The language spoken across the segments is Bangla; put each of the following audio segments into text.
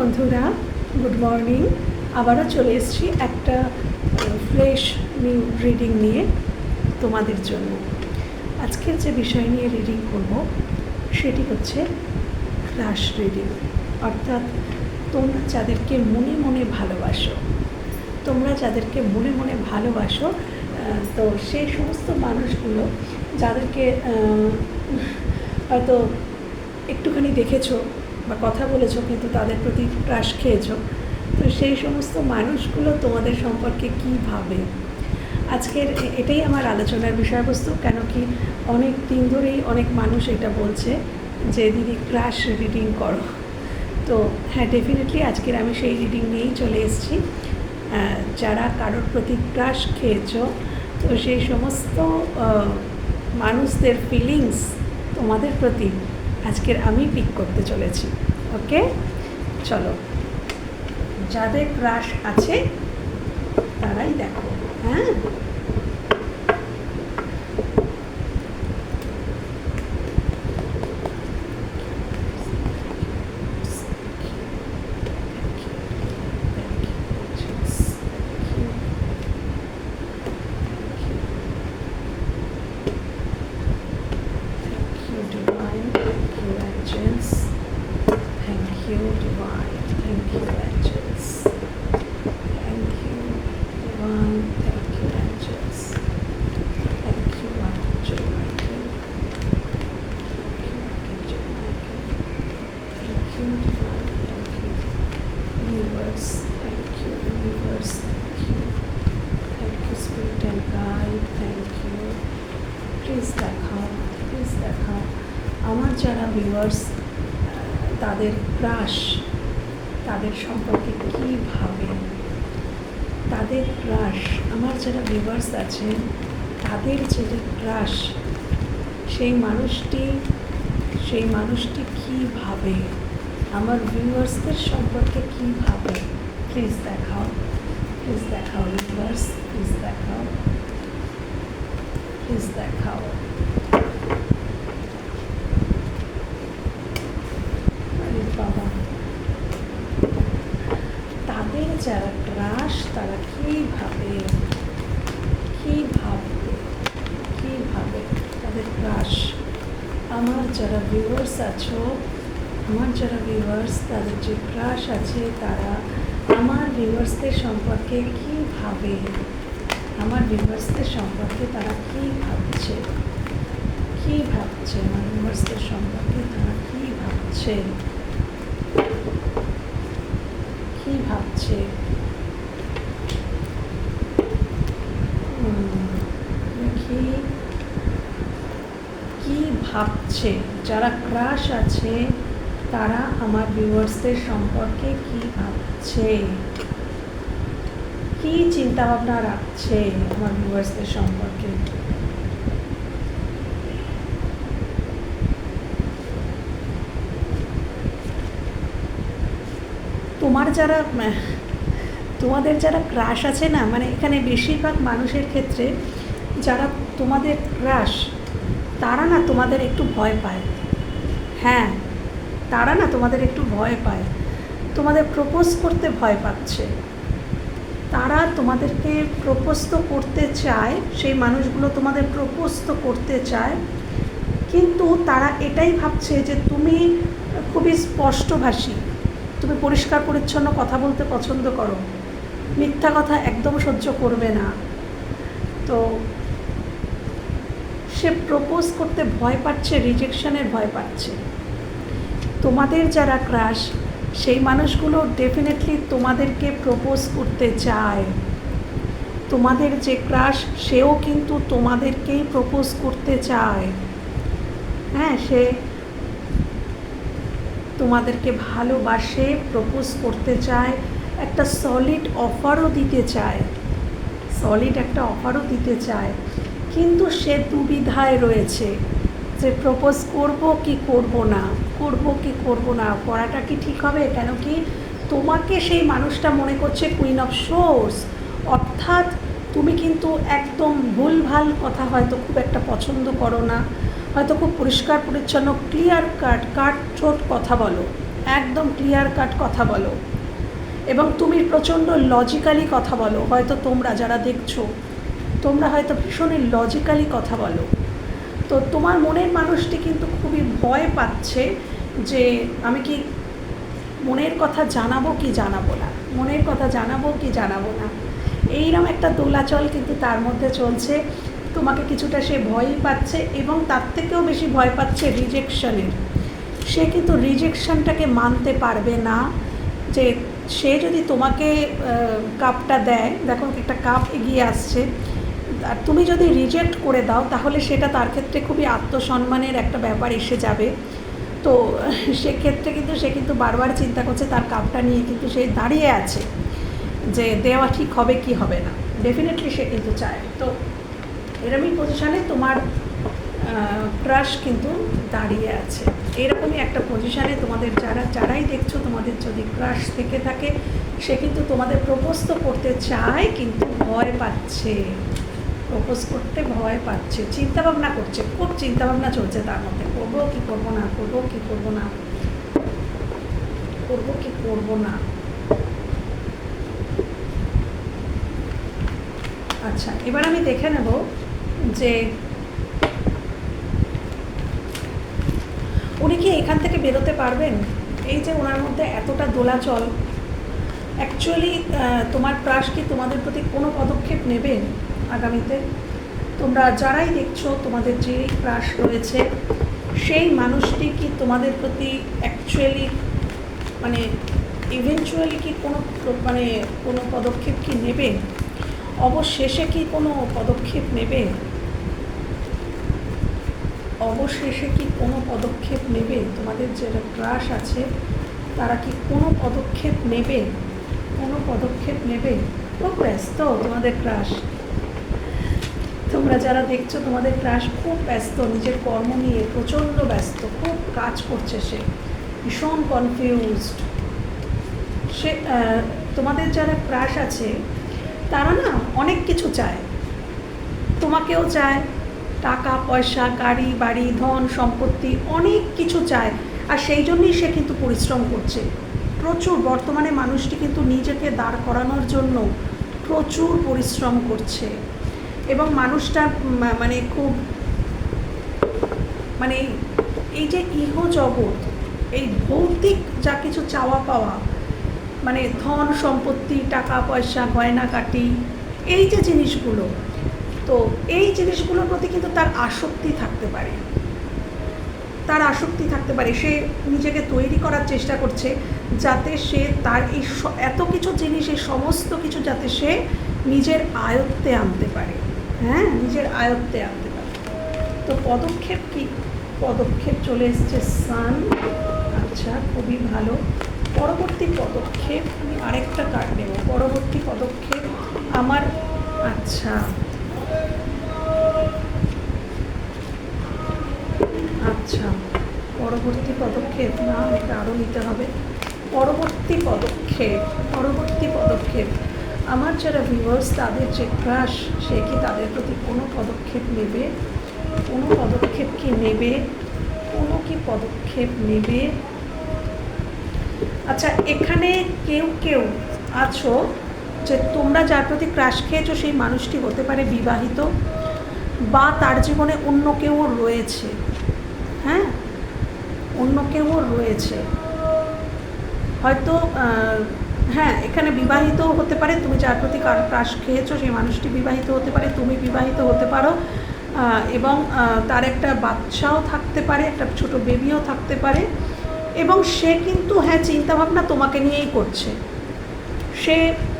বন্ধুরা গুড মর্নিং আবারও চলে এসেছি একটা ফ্রেশ নিউ রিডিং নিয়ে তোমাদের জন্য। আজকের যে বিষয় নিয়ে রিডিং করব, সেটি হচ্ছে ক্রাশ রিডিং অর্থাৎ তোমরা যাদেরকে মনে মনে ভালোবাসো, তোমরা যাদেরকে মনে মনে ভালোবাসো তো সেই সমস্ত মানুষগুলো যাদেরকে হয়তো একটুখানি দেখেছ বা কথা বলেছ, কিন্তু তাদের প্রতি ক্রাশ খেয়েছো। তো সেই সমস্ত মানুষগুলো তোমাদের সম্পর্কে কী ভাবে? আজকের এটাই আমার আলোচনার বিষয়বস্তু কেন কি অনেক দিন ধরেই অনেক মানুষ এটা বলছে যে, দিদি ক্রাশ রিডিং করো। তো হ্যাঁ ডেফিনেটলি আজকের আমি সেই রিডিং নিয়েই চলে এসেছি। যারা কারোর প্রতি ক্রাশ খেয়েছো, তো সেই সমস্ত মানুষদের ফিলিংস তোমাদের প্রতি আজকের আমি পিক করতে চলেছি ওকে চলো যাদের ক্রাশ আছে তারাই দেখো হ্যাঁ? তাদের ক্রাশ, তাদের সম্পর্কে কী ভাবে তাদের ক্রাশ, আমার যারা ভিউয়ার্স আছেন, তাদের যে ক্রাশ, সেই মানুষটি সেই মানুষটি কী ভাবে? আমার ভিউয়ার্সদের সম্পর্কে কী ভাবে? প্লিজ দেখাও প্লিজ দেখাও ভিউয়ার্স প্লিজ দেখাও প্লিজ দেখাও আরে বাবা। তাদের যারা তারা কী কী ভাববে তাদের আমার যারা ভিউয়ার্স আছো, আমার যারা ভিউয়ার্স তাদের যে ক্রাশ আছে, তারা আমার ভিউয়ার্সদের সম্পর্কে কী ভাবে? আমার ভিউয়ার্সদের সম্পর্কে তারা কী ভাবছে? কী ভাবছে? আমার ভিউয়ার্সদের সম্পর্কে তারা কী ভাবছে? কী ভাবছে? দেখি। কি ভাবছে? যারা ক্রাশ আছে, তারা আমার ভিউয়ার্সদের সম্পর্কে কি ভাবছে? কি চিন্তা ভাবনা রাখছে আমার ভিউয়ার্সদের সম্পর্কে? তোমার যারা তোমাদের যারা ক্রাশ আছে না মানে এখানে বেশিরভাগ মানুষের ক্ষেত্রে যারা তোমাদের ক্রাশ তারা না তোমাদের একটু ভয় পায়। হ্যাঁ তারা না তোমাদের একটু ভয় পায়। তোমাদের প্রপোজ করতে ভয় পাচ্ছে। তারা তোমাদেরকে প্রপোজ তো করতে চায়, সেই মানুষগুলো তোমাদের প্রপোজ তো করতে চায়, কিন্তু তারা এটাই ভাবছে যে তুমি খুবই স্পষ্টভাষী। পরিষ্কার পরিচ্ছন্ন কথা বলতে পছন্দ করো। মিথ্যা কথা একদম সহ্য করবে না। তো সে প্রপোজ করতে ভয় পাচ্ছে রিজেকশনের ভয় পাচ্ছে। তোমাদের যারা ক্রাশ সেই মানুষগুলো ডেফিনেটলি তোমাদেরকে প্রপোজ করতে চায়। তোমাদের যে ক্রাশ সেও কিন্তু তোমাদেরকেই প্রপোজ করতে চায়। হ্যাঁ সে তোমাদেরকে ভালোবাসে প্রপোজ করতে চায়, একটা সলিড অফারও দিতে চায়। সলিড একটা অফারও দিতে চায়। কিন্তু সে দুবিধায় রয়েছে যে প্রপোজ করব কি করব না, করব কি করব না, পড়াটা কি ঠিক হবে? কেন কি তোমাকে সেই মানুষটা মনে করছে কুইন অফ সোর্স অর্থাৎ তুমি কিন্তু একদম ভুলভাল কথা হয়তো খুব একটা পছন্দ করো না। হয়তো খুব পরিষ্কার, পরিচ্ছন্ন ক্লিয়ার কাট কাট ঠোঁট কথা বলো, একদম ক্লিয়ার কাট কথা বলো। এবং তুমি প্রচণ্ড লজিক্যালি কথা বলো, হয়তো তোমরা যারা দেখছ, তোমরা হয়তো ভীষণই লজিক্যালি কথা বলো। তো তোমার মনের মানুষটি কিন্তু খুবই ভয় পাচ্ছে যে আমি কি মনের কথা জানাব কি জানাব না? মনের কথা জানাব কি জানাব না? এইরকম একটা দোলাচল কিন্তু তার মধ্যে চলছে। তোমাকে কিছুটা সে ভয়ই পাচ্ছে এবং তার থেকেও বেশি ভয় পাচ্ছে রিজেকশনের। সে কিন্তু রিজেকশনটাকে মানতে পারবে না যে সে যদি তোমাকে কাপটা দেয়, দেখো একটা কাপ এগিয়ে আসছে, আর তুমি যদি রিজেক্ট করে দাও, তাহলে সেটা তার ক্ষেত্রে খুবই আত্মসম্মানের একটা ব্যাপার এসে যাবে। তো সেক্ষেত্রে কিন্তু সে কিন্তু বারবার চিন্তা করছে তার কাপটা নিয়ে কিন্তু সে দাঁড়িয়ে আছে যে দেওয়া ঠিক হবে কি হবে না। ডেফিনেটলি সে কিন্তু চায়। তো এরকমই পজিশানে তোমার ক্রাশ কিন্তু দাঁড়িয়ে আছে। এরকমই একটা পজিশানে তোমাদের যারা, যারাই দেখছ তোমাদের যদি ক্রাশ থেকে থাকে, সে কিন্তু তোমাদের প্রপোজ তো করতে চায়, কিন্তু ভয় পাচ্ছে। প্রপোজ করতে ভয় পাচ্ছে। চিন্তা ভাবনা করছে, খুব চিন্তাভাবনা চলছে তার মধ্যে। করব কি করব না, করব কি করব না, করব কি করব না। আচ্ছা এবার আমি দেখে নেব যে উনি কি এখান থেকে বেরোতে পারবেন? এই যে ওনার মধ্যে এতটা দোলাচল। অ্যাকচুয়ালি তোমার প্রাস কি তোমাদের প্রতি কোনো পদক্ষেপ নেবে আগামীতে? তোমরা যারাই দেখছ তোমাদের যে প্রাস রয়েছে, সেই মানুষটি কি তোমাদের প্রতি অ্যাকচুয়ালি মানে ইভেনচুয়ালি কি কোনো মানে কোনো পদক্ষেপ কি নেবে? অবশেষে কি কোনো পদক্ষেপ নেবে? অবশেষে কি কোনো পদক্ষেপ নেবে? তোমাদের যারা ক্রাশ আছে, তারা কি কোনো পদক্ষেপ নেবে? কোনো পদক্ষেপ নেবে? খুব ব্যস্ত তোমাদের ক্রাশ তোমরা যারা দেখছ, তোমাদের ক্রাশ খুব ব্যস্ত, নিজের কর্ম নিয়ে প্রচণ্ড ব্যস্ত, খুব কাজ করছে সে, ভীষণ কনফিউজড সে তোমাদের যারা ক্রাশ আছে, তারা না অনেক কিছু চায়। তোমাকেও চায় টাকা, পয়সা, গাড়ি, বাড়ি, ধন, সম্পত্তি অনেক কিছু চায়। আর সেই জন্যই সে কিন্তু পরিশ্রম করছে। প্রচুর, বর্তমানে মানুষটি কিন্তু নিজেকে দাঁড় করানোর জন্য প্রচুর পরিশ্রম করছে। এবং মানুষটা মানে খুব মানে এই যে ইহ জগৎ এই ভৌতিক যা কিছু চাওয়া পাওয়া মানে ধন, সম্পত্তি, টাকা, পয়সা গয়নাকাটি এই যে জিনিসগুলো তো এই জিনিসগুলোর প্রতি কিন্তু তার আসক্তি থাকতে পারে। তার আসক্তি থাকতে পারে। সে নিজেকে তৈরি করার চেষ্টা করছে যাতে সে তার এই এত কিছু জিনিস, এই সমস্ত কিছু যাতে সে নিজের আয়ত্তে আনতে পারে। হ্যাঁ? নিজের আয়ত্তে আনতে পারে। তো পদক্ষেপ কি? পদক্ষেপ চলে এসছে সান। আচ্ছা খুবই ভালো। পরবর্তী পদক্ষেপ আমি আরেকটা কার্ড নেব। পরবর্তী পদক্ষেপ আমার আচ্ছা। আচ্ছা পরবর্তী পদক্ষেপ না আমাকে আরও নিতে হবে। পরবর্তী পদক্ষেপ পরবর্তী পদক্ষেপ। আমার যারা ভিউয়ার্স তাদের যে ক্রাশ সে কি তাদের প্রতি কোনো পদক্ষেপ নেবে? কোনো পদক্ষেপ কি নেবে? কোনো কি পদক্ষেপ নেবে? আচ্ছা এখানে কেউ কেউ আছো? যে তোমরা যার প্রতি ক্রাশ খেয়েছো, সেই মানুষটি হতে পারে বিবাহিত বা তার জীবনে অন্য কেউ রয়েছে। হ্যাঁ? অন্য কেউ রয়েছে। হয়তো হ্যাঁ এখানে বিবাহিত হতে পারে, তুমি যার প্রতি ক্রাশ খেয়েছো, সেই মানুষটি বিবাহিত হতে পারে, তুমি বিবাহিত হতে পারো। এবং তার একটা বাচ্চাও থাকতে পারে, একটা ছোট বেবিও থাকতে পারে। এবং সে কিন্তু হ্যাঁ চিন্তাভাবনা তোমাকে নিয়েই করছে। সে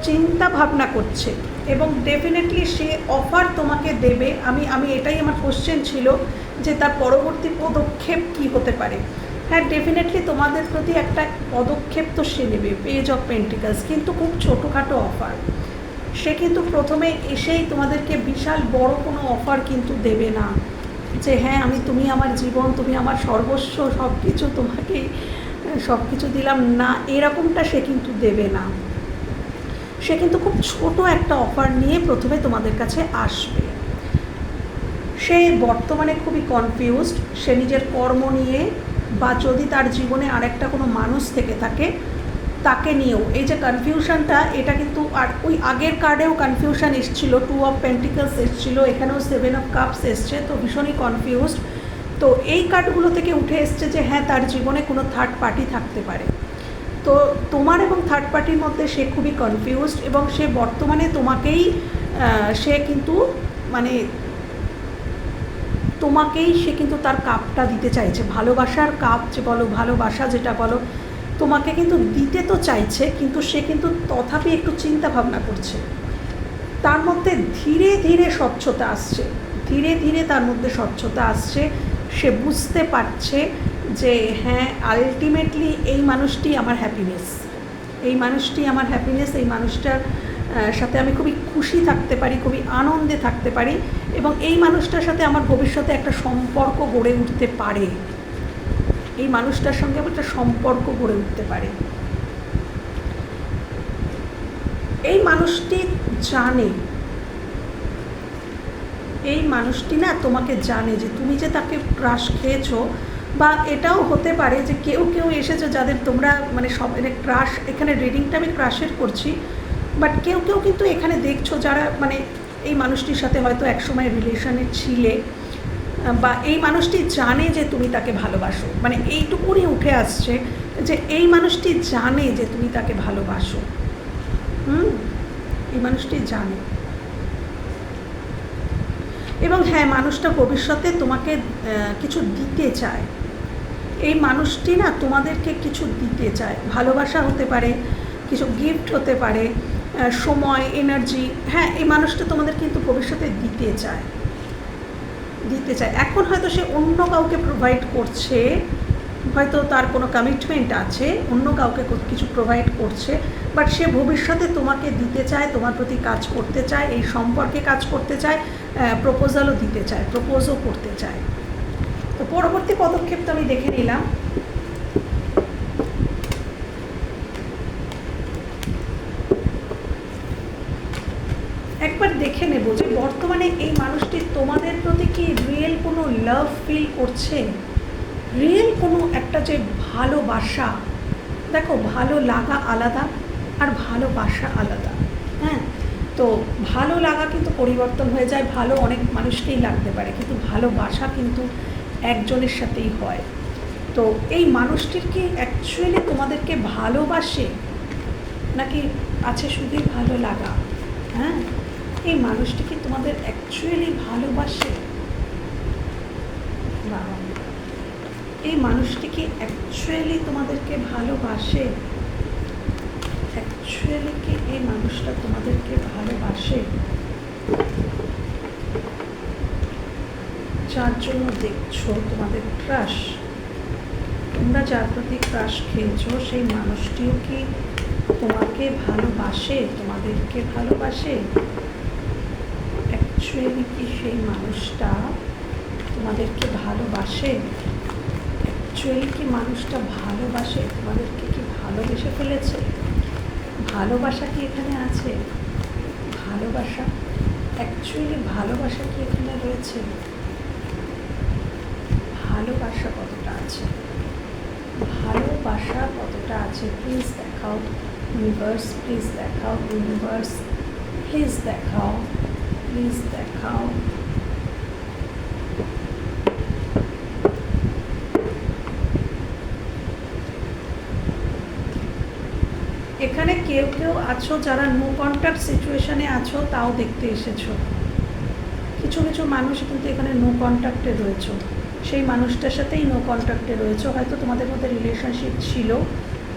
চিন্তা ভাবনা করছে এবং ডেফিনেটলি সে অফার তোমাকে দেবে। আমি আমি এটাই আমার কোশ্চেন ছিল যে তার পরবর্তী পদক্ষেপ কি হতে পারে। হ্যাঁ ডেফিনেটলি তোমাদের প্রতি একটা পদক্ষেপ তো সে নেবে পেজ অফ পেন্টিকালস কিন্তু খুব ছোটোখাটো অফার সে কিন্তু প্রথমে এসেই তোমাদেরকে বিশাল বড় কোনো অফার কিন্তু দেবে না। যে হ্যাঁ আমি, তুমি আমার জীবন, তুমি আমার সর্বস্ব সব কিছু তোমাকে সব কিছু দিলাম না, এরকমটা সে কিন্তু দেবে না। সে কিন্তু খুব ছোট একটা অফার নিয়ে প্রথমে তোমাদের কাছে আসবে। সে বর্তমানে খুবই কনফিউজড সে নিজের কর্ম নিয়ে বা যদি তার জীবনে আরেকটা কোনো মানুষ থেকে থাকে, তাকে নিয়েও। এই যে কনফিউশনটা এটা কিন্তু আর ওই আগের কার্ডেও কনফিউশন এসছিল টু অফ পেন্টিকলস এসছিল, এখানেও সেভেন অফ কাপস এসছে, তো ভীষণই কনফিউজড তো এই কার্ডগুলো থেকে উঠে এসছে যে হ্যাঁ তার জীবনে কোনো থার্ড পার্টি থাকতে পারে। তো তোমার এবং থার্ড পার্টির মধ্যে সে খুবই কনফিউজড এবং সে বর্তমানে তোমাকেই সে কিন্তু মানে তোমাকেই সে কিন্তু তার কাপটা দিতে চাইছে। ভালোবাসার কাপ যে বলো, ভালোবাসা যেটা বলো, তোমাকে কিন্তু দিতে তো চাইছে, কিন্তু সে কিন্তু তথাপি একটু চিন্তা ভাবনা করছে। তার মধ্যে ধীরে ধীরে স্বচ্ছতা আসছে। ধীরে ধীরে তার মধ্যে স্বচ্ছতা আসছে। সে বুঝতে পারছে যে হ্যাঁ আলটিমেটলি এই মানুষটি আমার হ্যাপিনেস এই মানুষটি আমার হ্যাপিনেস এই মানুষটার সাথে আমি খুবই খুশি থাকতে পারি, খুবই আনন্দে থাকতে পারি এবং এই মানুষটার সাথে আমার ভবিষ্যতে একটা সম্পর্ক গড়ে উঠতে পারে। এই মানুষটার সঙ্গে একটা সম্পর্ক গড়ে উঠতে পারে। এই মানুষটি জানে এই মানুষটি না তোমাকে জানে যে তুমি যে তাকে ক্রাশ খেয়েছো বা এটাও হতে পারে যে কেউ কেউ এসেছে যাদের তোমরা মানে সব ক্রাশ এখানে রিডিংটা আমি ক্রাশের করছি বাট কেউ কেউ কিন্তু এখানে দেখছ যারা মানে এই মানুষটির সাথে হয়তো একসময় রিলেশনে ছিলে, বা এই মানুষটি জানে যে তুমি তাকে ভালোবাসো। মানে এইটুকুনি উঠে আসছে যে এই মানুষটি জানে যে তুমি তাকে ভালোবাসো। হুম? এই মানুষটি জানে। এবং হ্যাঁ মানুষটা ভবিষ্যতে তোমাকে কিছু দিতে চায়। এই মানুষটি না তোমাদেরকে কিছু দিতে চায়। ভালোবাসা হতে পারে, কিছু গিফট হতে পারে সময় এনার্জি হ্যাঁ এই মানুষটা তোমাদের কিন্তু ভবিষ্যতে দিতে চায়। দিতে চায়। এখন হয়তো সে অন্য কাউকে প্রোভাইড করছে, হয়তো তার কোনো কমিটমেন্ট আছে, অন্য কাউকে কিছু প্রোভাইড করছে। বাট সে ভবিষ্যতে তোমাকে দিতে চায়, তোমার প্রতি কাজ করতে চায়, এই সম্পর্কে কাজ করতে চায় প্রপোজালও দিতে চায় প্রপোজও করতে চায়। তো পরবর্তী পদক্ষেপ তো আমি দেখে নিলাম। একবার দেখে নেব যে বর্তমানে এই মানুষটি তোমাদের প্রতি কি রিয়েল কোনো লাভ ফিল করছে? রিয়েল কোনো একটা যে ভালোবাসা দেখো, ভালো লাগা আলাদা। আর ভালোবাসা আলাদা হ্যাঁ? তো ভালো লাগা কিন্তু পরিবর্তন হয়ে যায়, ভালো অনেক মানুষকেই লাগতে পারে, কিন্তু ভালোবাসা কিন্তু একজনের সাথেই হয়। তো এই মানুষটির কি অ্যাকচুয়ালি তোমাদেরকে ভালোবাসে, নাকি আছে শুধুই ভালো লাগা হ্যাঁ? এই মানুষটি কি তোমাদের অ্যাকচুয়ালি ভালোবাসে? এই মানুষটি কি অ্যাকচুয়ালি তোমাদেরকে ভালোবাসে? অ্যাকচুয়ালি কি এই মানুষটা তোমাদেরকে ভালোবাসে? যার জন্য দেখছ তোমাদের ক্রাশ? তোমরা যার প্রতি ক্রাশ খেয়েছো, সেই মানুষটিও কি তোমাকে ভালোবাসে, তোমাদেরকে ভালোবাসে? অ্যাকচুয়ালি কি সেই মানুষটা তোমাদেরকে ভালোবাসে? অ্যাকচুয়ালি কি মানুষটা ভালোবাসে? তোমাদেরকে কি ভালোবেসে ফেলেছে? ভালোবাসা কি এখানে আছে? ভালোবাসা? অ্যাকচুয়ালি ভালোবাসা কি এখানে রয়েছে? ভালোবাসা কতটা আছে? ভালোবাসা কতটা আছে? প্লিজ দেখাও। ইউনিভার্স প্লিজ দেখাও। ইউনিভার্স প্লিজ দেখাও। প্লিজ দেখাও। এখানে কেউ কেউ আছো, যারা নো কন্ট্যাক্ট সিচুয়েশনে আছো, তাও দেখতে এসেছ। কিছু কিছু মানুষ কিন্তু এখানে নো কন্ট্যাক্টে রয়েছো। সেই মানুষটার সাথেই নো কন্ট্যাক্টে রয়েছো। হয়তো তোমাদের মধ্যে রিলেশনশিপ ছিল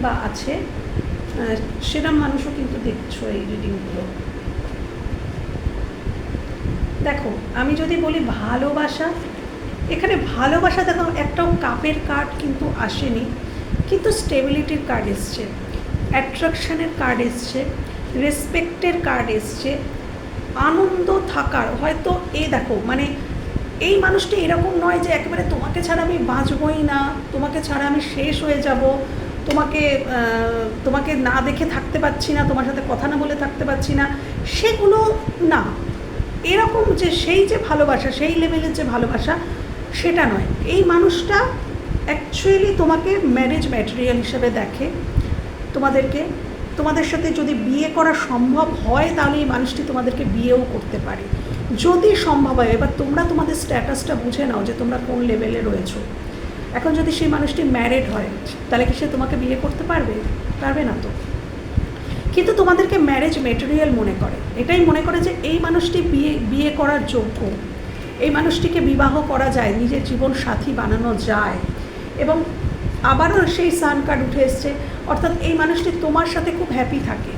বা আছে। সেরম মানুষও কিন্তু দেখছ এই রিডিংগুলো দেখো, আমি যদি বলি ভালোবাসা, এখানে ভালোবাসা দেখো, একটাও কাপের কার্ড কিন্তু আসেনি। কিন্তু স্টেবিলিটির কার্ড এসছে। অ্যাট্রাকশনের কার্ড এসছে রেসপেক্টের কার্ড এসছে, আনন্দ থাকার, হয়তো এ দেখো মানে এই মানুষটি এরকম নয় যে একেবারে তোমাকে ছাড়া আমি বাঁচবই না, তোমাকে ছাড়া আমি শেষ হয়ে যাব, তোমাকে তোমাকে না দেখে থাকতে পারছি না, তোমার সাথে কথা না বলে থাকতে পারছি না, সেগুলো না। এরকম যে সেই যে ভালোবাসা, সেই লেভেলের যে ভালোবাসা, সেটা নয়। এই মানুষটা অ্যাকচুয়ালি তোমাকে ম্যারেজ ম্যাটেরিয়াল হিসেবে দেখে তোমাদেরকে, তোমাদের সাথে যদি বিয়ে করা সম্ভব হয়, তাহলে এই মানুষটি তোমাদেরকে বিয়েও করতে পারে। যদি সম্ভব হয়, এবার তোমরা তোমাদের স্ট্যাটাসটা বুঝে নাও যে তোমরা কোন লেভেলে রয়েছো। এখন যদি সেই মানুষটি ম্যারেড হয়, তাহলে কি সে তোমাকে বিয়ে করতে পারবে? পারবে না তো। কিন্তু তোমাদেরকে ম্যারেজ মেটেরিয়াল মনে করে। এটাই মনে করে যে এই মানুষটি বিয়ে বিয়ে করার যোগ্য। এই মানুষটিকে বিবাহ করা যায়, নিজের জীবন সাথী বানানো যায়। এবং আবারও সেই সান কার্ড উঠে এসছে অর্থাৎ এই মানুষটি তোমার সাথে খুব হ্যাপি থাকে।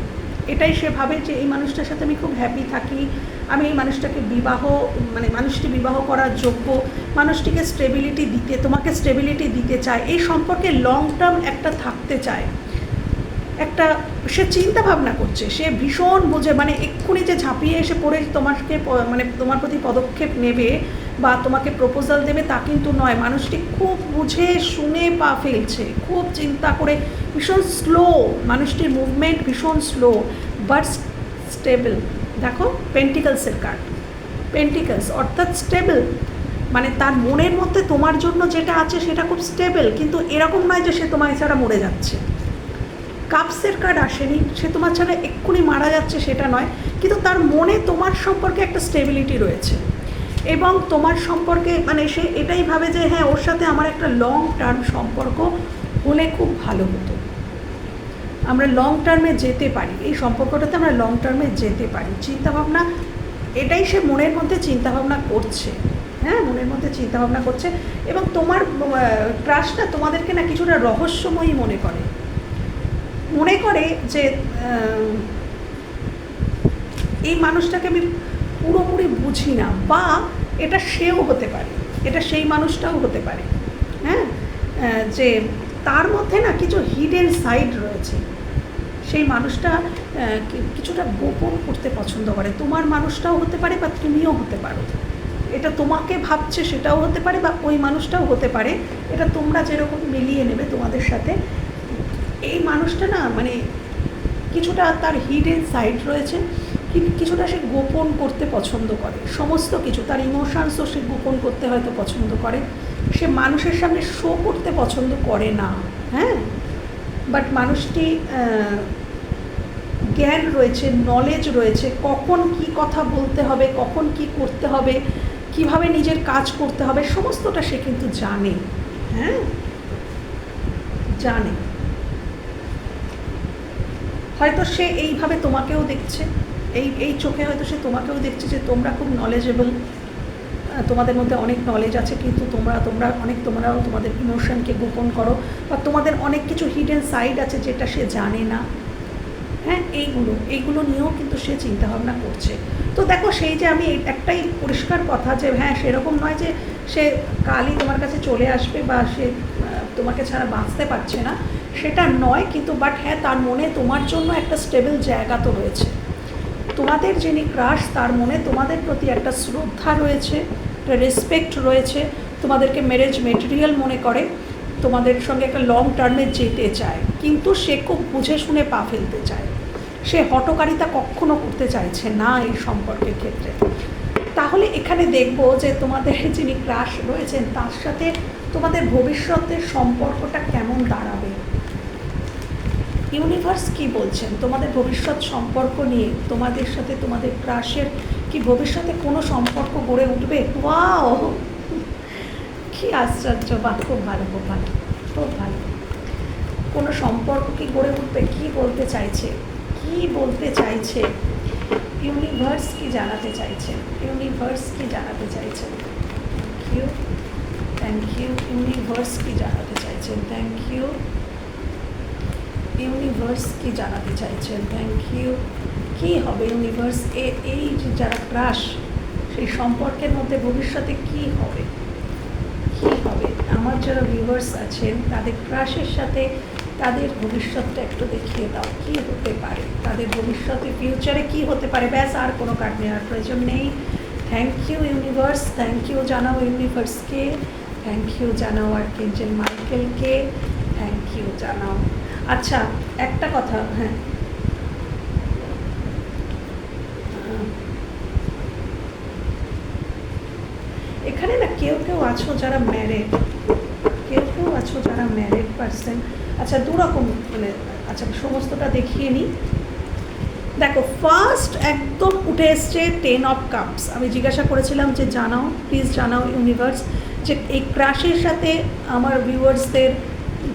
এটাই সে ভাবে যে এই মানুষটার সাথে আমি খুব হ্যাপি থাকি। আমি এই মানুষটাকে বিবাহ মানে মানুষটি বিবাহ করার যোগ্য, মানুষটিকে স্টেবিলিটি দিতে, তোমাকে স্টেবিলিটি দিতে চায়। এই সম্পর্কে লং টার্ম একটা থাকতে চায়। একটা, সে চিন্তা ভাবনা করছে। সে ভীষণ বোঝে মানে এক্ষুনি যে ঝাঁপিয়ে এসে পড়ে তোমাকে মানে তোমার প্রতি পদক্ষেপ নেবে বা তোমাকে প্রপোজাল দেবে তা কিন্তু নয়। মানুষটি খুব বুঝে, শুনে পা ফেলছে। খুব চিন্তা করে ভীষণ স্লো মানুষটির মুভমেন্ট ভীষণ স্লো বাট স্টেবল দেখো পেন্টিকালসের কার্ড পেন্টিকালস অর্থাৎ স্টেবল মানে তার মনের মধ্যে তোমার জন্য যেটা আছে সেটা খুব স্টেবল কিন্তু এরকম নয় যে সে তোমায় ছাড়া মরে যাচ্ছে। কাপসের কার্ড আসেনি, সে তোমার ছাড়া এক্ষুনি মারা যাচ্ছে সেটা নয়, কিন্তু তার মনে তোমার সম্পর্কে একটা স্টেবিলিটি রয়েছে। এবং তোমার সম্পর্কে মানে সে এটাই ভাবে যে হ্যাঁ ওর সাথে আমার একটা লং টার্ম সম্পর্ক হলে খুব ভালো হতো। আমরা লং টার্মে যেতে পারি। এই সম্পর্কটাতে আমরা লং টার্মে যেতে পারি। চিন্তাভাবনা, এটাই সে মনের মধ্যে চিন্তাভাবনা করছে। হ্যাঁ মনের মধ্যে চিন্তাভাবনা করছে এবং তোমার ক্রাশটা তোমাদেরকে না কিছুটা রহস্যময়ী মনে করে। মনে করে যে এই মানুষটাকে আমি পুরোপুরি বুঝি না, বা এটা সেও হতে পারে, এটা সেই মানুষটাও হতে পারে হ্যাঁ? যে তার মধ্যে না কিছু হিডেন সাইড রয়েছে। সেই মানুষটা কিছুটা গোপন করতে পছন্দ করে। তোমার মানুষটাও হতে পারে বা তুমিও হতে পারো। এটা তোমাকে ভাবছে সেটাও হতে পারে বা ওই মানুষটাও হতে পারে। এটা তোমরা যেরকম মিলিয়ে নেবে তোমাদের সাথে, এই মানুষটা না মানে কিছুটা তার হিডেন সাইড রয়েছে। কিছুটা সে গোপন করতে পছন্দ করে। সমস্ত কিছু, তার ইমোশানসও সে গোপন করতে হয়তো পছন্দ করে। সে মানুষের সামনে শো করতে পছন্দ করে না হ্যাঁ? বাট মানুষটি জ্ঞান রয়েছে নলেজ রয়েছে, কখন কি কথা বলতে হবে, কখন কি করতে হবে, কীভাবে নিজের কাজ করতে হবে, সমস্তটা সে কিন্তু জানে হ্যাঁ? জানে। হয়তো সে এইভাবে তোমাকেও দেখছে। এই এই চোখে হয়তো সে তোমাকেও দেখছে যে তোমরা খুব নলেজেবল তোমাদের মধ্যে অনেক নলেজ আছে, কিন্তু তোমরা তোমরা অনেক, তোমরাও তোমাদের ইমোশনকে গোপন করো বা তোমাদের অনেক কিছু হিডেন সাইড আছে যেটা সে জানে না। হ্যাঁ এইগুলো এইগুলো নিয়েও কিন্তু সে চিন্তাভাবনা করছে। তো দেখো সেই যে আমি একটাই পরিষ্কার কথা যে হ্যাঁ সেরকম নয় যে সে কালই তোমার কাছে চলে আসবে বা সে তোমাকে ছাড়া বাঁচতে পারছে না। সেটা নয়, কিন্তু বাট হ্যাঁ তার মনে তোমার জন্য একটা স্টেবল জায়গা তো রয়েছে। তোমাদের যিনি ক্রাশ তার মনে তোমাদের প্রতি একটা শ্রদ্ধা রয়েছে, একটা রেসপেক্ট রয়েছে, তোমাদেরকে ম্যারেজ মেটেরিয়াল মনে করে, তোমাদের সঙ্গে একটা লং টার্মে যেতে চায়। কিন্তু সে খুব বুঝে শুনে পা ফেলতে চায়। সে হটকারিতা কখনো করতে চাইছে না এই সম্পর্কের ক্ষেত্রে। তাহলে এখানে দেখব যে তোমাদের যিনি ক্রাশ রয়েছেন, তার সাথে তোমাদের ভবিষ্যতের সম্পর্কটা কেমন দাঁড়াবে? ইউনিভার্স কি বলছেন? তোমাদের ভবিষ্যৎ সম্পর্ক নিয়ে, তোমাদের সাথে তোমাদের ক্রাশের কি ভবিষ্যতে কোনো সম্পর্ক গড়ে উঠবে? ওয়াও কি আশ্চর্য, বা খুব ভালো খুব ভালো খুব ভালো। কোনো সম্পর্ক কি গড়ে উঠবে? কি বলতে চাইছে? কি বলতে চাইছে? ইউনিভার্স কি জানাতে চাইছেন ইউনিভার্স কি জানাতে চাইছেন thank you thank you universe কি জানাতে চাইছেন থ্যাংক ইউ ইউনিভার্স কি জানাতে চাইছেন? থ্যাংক ইউ কি হবে ইউনিভার্স এ, এই যে যারা ক্রাশ সেই সম্পর্কের মধ্যে ভবিষ্যতে কি হবে? কি হবে? আমার যারা ভিউয়ার্স আছেন, তাদের ক্রাশের সাথে তাদের ভবিষ্যৎটা একটু দেখিয়ে দাও। কি হতে পারে? তাদের ভবিষ্যতে ফিউচারে কি হতে পারে? ব্যাস, আর কোনো কার্ড নেওয়ার প্রয়োজন নেই। Thank you universe thank you জানাও ইউনিভার্সকে থ্যাংক ইউ জানাও আর আর্কেঞ্জেল মাইকেলকে। থ্যাংক ইউ জানাও। আচ্ছা একটা কথা হ্যাঁ। এখানে না কেউ কেউ আছো যারা ম্যারেড কেউ কেউ আছো যারা ম্যারেড পার্সন আচ্ছা দুরকম মানে আচ্ছা সমস্তটা দেখিয়ে নিই। দেখো ফার্স্ট একদম উঠে এসছে টেন অফ কাপস আমি জিজ্ঞাসা করেছিলাম যে, জানাও প্লিজ জানাও ইউনিভার্স যে এই ক্রাশের সাথে আমার ভিউয়ার্সদের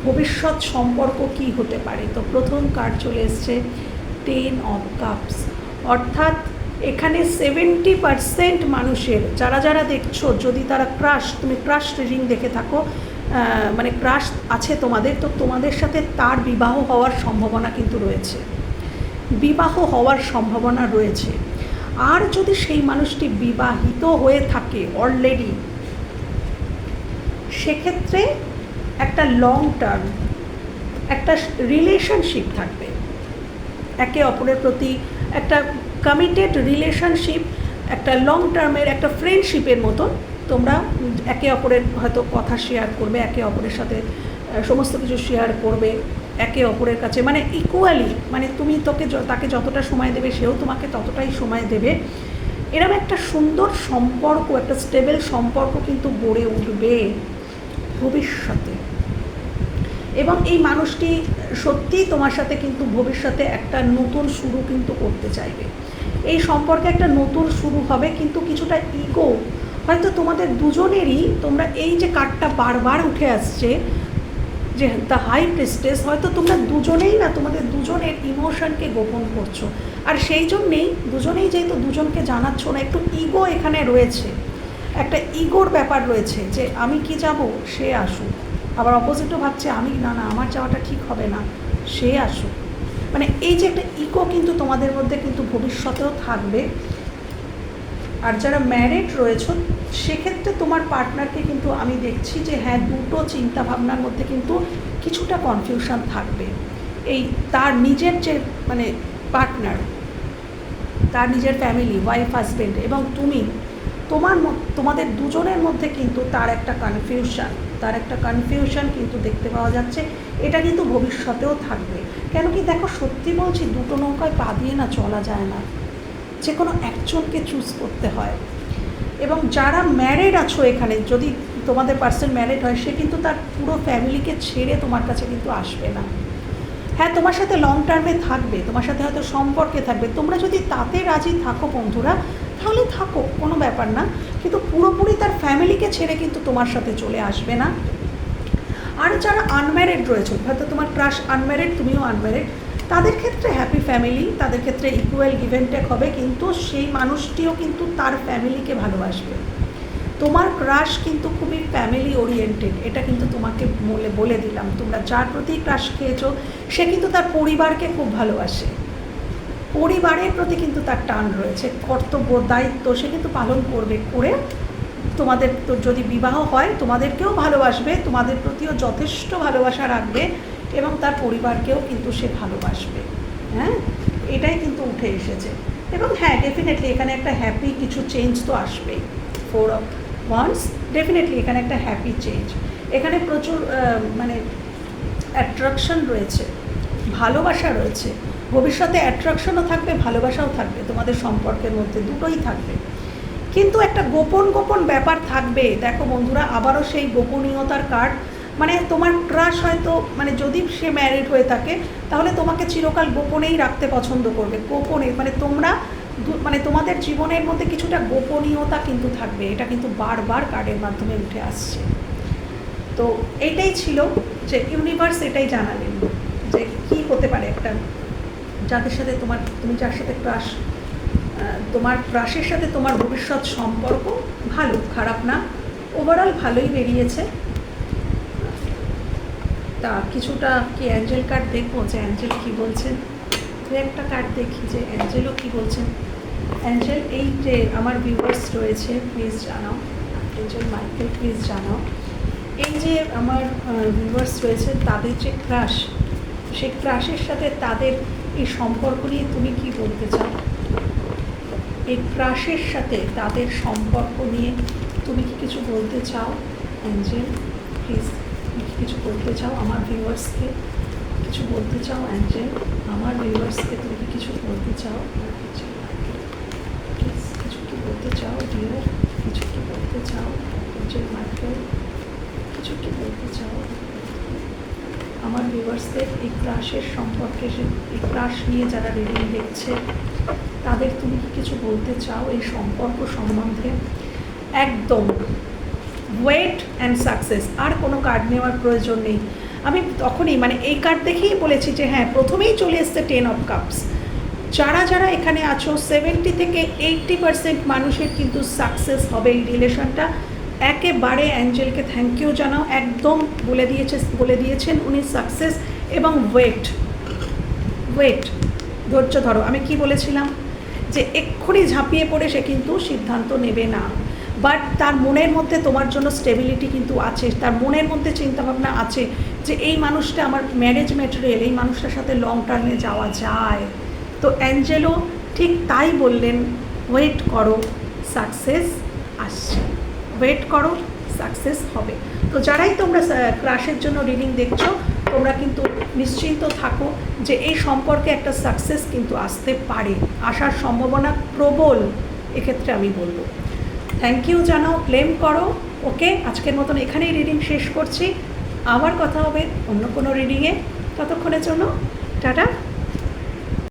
ভবিষ্যৎ সম্পর্ক কি হতে পারে? তো প্রথম কার্ড চলে এসছে টেন অফ কাপস অর্থাৎ এখানে সেভেন্টি পারসেন্ট মানুষের, যারা যারা দেখছ, যদি তারা ক্রাশ তুমি ক্রাশ রিডিং দেখে থাকো মানে ক্রাশ আছে তোমাদের, তো তোমাদের সাথে তার বিবাহ হওয়ার সম্ভাবনা কিন্তু রয়েছে। বিবাহ হওয়ার সম্ভাবনা রয়েছে। আর যদি সেই মানুষটি বিবাহিত হয়ে থাকে অলরেডি সেক্ষেত্রে একটা লং টার্ম একটা রিলেশনশিপ থাকবে। একে অপরের প্রতি একটা কমিটেড রিলেশনশিপ একটা লং টার্মের একটা ফ্রেন্ডশিপের মতন তোমরা একে অপরের হয়তো কথা শেয়ার করবে, একে অপরের সাথে সমস্ত কিছু শেয়ার করবে, একে অপরের কাছে। মানে ইকুয়ালি মানে তুমি তোকে তাকে যতটা সময় দেবে, সেও তোমাকে ততটাই সময় দেবে। এরকম একটা সুন্দর সম্পর্ক, একটা স্টেবল সম্পর্ক কিন্তু গড়ে উঠবে ভবিষ্যতে। এবং এই মানুষটি সত্যিই তোমার সাথে কিন্তু ভবিষ্যতে একটা নতুন শুরু কিন্তু করতে চাইবে। এই সম্পর্কে একটা নতুন শুরু হবে, কিন্তু কিছুটা ইগো হয়তো তোমাদের দুজনেরই তোমরা এই যে কার্ডটা বারবার উঠে আসছে, যে দ্য হাই প্রেস্টেস হয়তো তোমরা দুজনেই না, তোমাদের দুজনের ইমোশনকে গোপন করছ। আর সেই জন্যেই দুজনেই যেহেতু দুজনকে জানাচ্ছ না, একটু ইগো এখানে রয়েছে। একটা ইগোর ব্যাপার রয়েছে যে আমি কি যাব, সে আসুক। আবার অপোজিটও ভাবছে, আমি না না, আমার যাওয়াটা ঠিক হবে না। সে আসুক। মানে এই যে একটা ইকো কিন্তু তোমাদের মধ্যে কিন্তু ভবিষ্যতেও থাকবে। আর যারা ম্যারিড রয়েছে, সেক্ষেত্রে তোমার পার্টনারকে কিন্তু আমি দেখছি যে হ্যাঁ দুটো চিন্তা ভাবনার মধ্যে কিন্তু কিছুটা কনফিউশন থাকবে। এই তার নিজের যে মানে পার্টনার তার নিজের ফ্যামিলি ওয়াইফ হাজবেন্ড এবং তুমি, তোমার তোমাদের দুজনের মধ্যে কিন্তু তার একটা কনফিউশন তার একটা কনফিউশন কিন্তু দেখতে পাওয়া যাচ্ছে। এটা কিন্তু ভবিষ্যতেও থাকবে। কেন কি দেখো, সত্যি বলছি, দুটো নৌকায় পা দিয়ে না চলা যায় না। যে কোনো একজনকে চুজ করতে হয়। এবং যারা ম্যারেড আছো এখানে, যদি তোমাদের পার্সন ম্যারেড হয়, সে কিন্তু তার পুরো ফ্যামিলিকে ছেড়ে তোমার কাছে কিন্তু আসবে না। হ্যাঁ তোমার সাথে লং টার্মে থাকবে, তোমার সাথে হয়তো সম্পর্কে থাকবে। তোমরা যদি তাতে রাজি থাকো বন্ধুরা তাহলে থাকো, কোনো ব্যাপার না। কিন্তু পুরোপুরি তার ফ্যামিলিকে ছেড়ে কিন্তু তোমার সাথে চলে আসবে না। আর যারা আনম্যারিড রয়েছে হয়তো তোমার ক্রাশ আনম্যারিড তুমিও আনম্যারিড তাদের ক্ষেত্রে হ্যাপি ফ্যামিলি তাদের ক্ষেত্রে ইকুয়াল গিভেন হবে, কিন্তু সেই মানুষটিও কিন্তু তার ফ্যামিলিকে ভালোবাসবে। তোমার ক্রাশ কিন্তু খুবই ফ্যামিলি ওরিয়েন্টেড এটা কিন্তু তোমাকে বলে বলে দিলাম। তোমরা যার প্রতি ক্রাশ খেয়েছো, সে কিন্তু তার পরিবারকে খুব ভালোবাসে। পরিবারের প্রতি কিন্তু তার টান রয়েছে, কর্তব্য, দায়িত্ব সে কিন্তু পালন করবে করে তোমাদের তো যদি বিবাহ হয় তোমাদেরকেও ভালোবাসবে, তোমাদের প্রতিও যথেষ্ট ভালোবাসা রাখবে এবং তার পরিবারকেও কিন্তু সে ভালোবাসবে হ্যাঁ? এটাই কিন্তু উঠে এসেছে। এবং হ্যাঁ ডেফিনেটলি এখানে একটা হ্যাপি কিছু চেঞ্জ তো আসবেই। ফোর অফ ওয়ান্স ডেফিনেটলি এখানে একটা হ্যাপি চেঞ্জ এখানে প্রচুর মানে অ্যাট্রাকশন রয়েছে, ভালোবাসা রয়েছে। ভবিষ্যতে অ্যাট্রাকশনও থাকবে, ভালোবাসাও থাকবে, তোমাদের সম্পর্কের মধ্যে দুটোই থাকবে। কিন্তু একটা গোপন গোপন ব্যাপার থাকবে। দেখো বন্ধুরা, আবারও সেই গোপনীয়তার কার্ড মানে তোমার ক্রাশ হয়তো মানে যদি সে ম্যারিড হয়ে থাকে, তাহলে তোমাকে চিরকাল গোপনেই রাখতে পছন্দ করবে। গোপনে মানে তোমরা মানে তোমাদের জীবনের মধ্যে কিছুটা গোপনীয়তা কিন্তু থাকবে। এটা কিন্তু বারবার কার্ডের মাধ্যমে উঠে আসছে। তো এইটাই ছিল যে ইউনিভার্স এটাই জানালেন যে কি হতে পারে একটা যাদের সাথে তোমার, তুমি যার সাথে ক্রাশ তোমার ক্রাশের সাথে তোমার ভবিষ্যৎ সম্পর্ক ভালো, খারাপ না ওভারঅল ভালোই বেরিয়েছে। তা কিছুটা কি অ্যাঞ্জেল কার্ড দেখব যে অ্যাঞ্জেল কি বলছেন? দু একটা কার্ড দেখি যে অ্যাঞ্জেলও কি বলছেন। অ্যাঞ্জেল, এই যে আমার ভিউয়ার্স রয়েছে প্লিজ জানাও। অ্যাঞ্জেল মাইকেল প্লিজ জানাও। এই যে আমার ভিউয়ার্স রয়েছে, তাদের যে ক্রাশ, সেই ক্রাশের সাথে তাদের এই সম্পর্ক নিয়ে তুমি কি বলতে চাও? এই ক্রাশের সাথে তাদের সম্পর্ক নিয়ে তুমি কি কিছু বলতে চাও? অ্যাঞ্জেল, প্লিজ, তুমি কি কিছু বলতে চাও আমার ভিউয়ার্সকে? কিছু বলতে চাও অ্যাঞ্জেল? আমার ভিউয়ার্সকে তুমি কি কিছু বলতে চাও? প্লিজ, কিছু কি বলতে চাও ডিয়ার? কিছু কি বলতে চাও অ্যাঞ্জেল মাইকেল কিছু কি বলতে চাও? আমার ভিউয়ার্সদের এই ক্রাশের সম্পর্কে এই ক্রাশ নিয়ে যারা রিডিং দেখছে, তাদের তুমি কি কিছু বলতে চাও এই সম্পর্ক সম্বন্ধে? একদম। ওয়েট অ্যান্ড সাকসেস আর কোনো কার্ড নেওয়ার প্রয়োজন নেই। আমি তখনই মানে এই কার্ড দেখেই বলেছি যে হ্যাঁ প্রথমেই চলে এসছে টেন অফ কাপস যারা যারা এখানে আছো সেভেন্টি থেকে এইটটি পার্সেন্ট মানুষের কিন্তু সাকসেস হবে এই রিলেশনটা একেবারে অ্যাঞ্জেলকে থ্যাংক ইউ জানাও। একদম বলে দিয়েছে, বলে দিয়েছেন উনি সাকসেস এবং ওয়েট ওয়েট ধৈর্য ধরো। আমি কি বলেছিলাম? যে এক্ষুনি ঝাঁপিয়ে পড়ে সে কিন্তু সিদ্ধান্ত নেবে না। বাট তার মনের মধ্যে তোমার জন্য স্টেবিলিটি কিন্তু আছে। তার মনের মধ্যে চিন্তাভাবনা আছে যে এই মানুষটা আমার ম্যারেজ ম্যাটেরিয়াল এই মানুষটার সাথে লং টার্মে যাওয়া যায়। তো অ্যাঞ্জেলো ঠিক তাই বললেন ওয়েট করো সাকসেস আসছে। ওয়েট করো সাকসেস হবে। তো যারাই তোমরা ক্রাশের জন্য রিডিং দেখছ, তোমরা কিন্তু নিশ্চিন্ত থাকো যে এই সম্পর্কে একটা সাকসেস কিন্তু আসতে পারে। আসার সম্ভাবনা প্রবল, এক্ষেত্রে আমি বলব। থ্যাংক ইউ জানাও ক্লেম করো। ওকে আজকের মতন এখানেই রিডিং শেষ করছি। আবার কথা হবে অন্য কোনো রিডিংয়ে ততক্ষণের জন্য, টাটা।